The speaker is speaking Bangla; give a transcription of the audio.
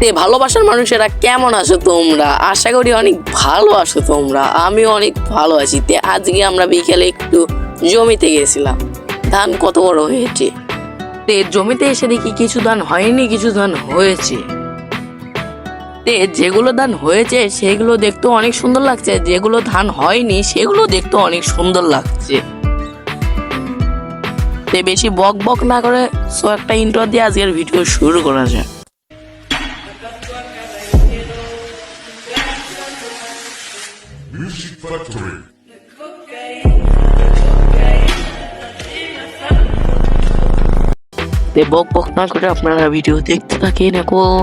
তে ভালোবাসার মানুষেরা কেমন আছো তোমরা? আশা করি অনেক ভালো আছো তোমরা। আমি অনেক ভালো আছি। তে, আজকে আমরা বিকেলে একটু জমিতে গেছিলাম। ধান কত বড় হয়েছে? তে, জমিতে এসে দেখি কিছু ধান হয়নি, কিছু ধান হয়েছে। তে, যেগুলো ধান হয়েছে, সেগুলো দেখতে অনেক সুন্দর লাগছে। যেগুলো ধান হয়নি, সেগুলো দেখতে অনেক সুন্দর লাগছে। তে, বেশি বক বক না করে, সো একটা ইন্টার দিয়ে আজকের ভিডিও শুরু করা যায় Music Factory. তে বক বক না করে আপনারা ভিডিও দেখতে থাকেন এখন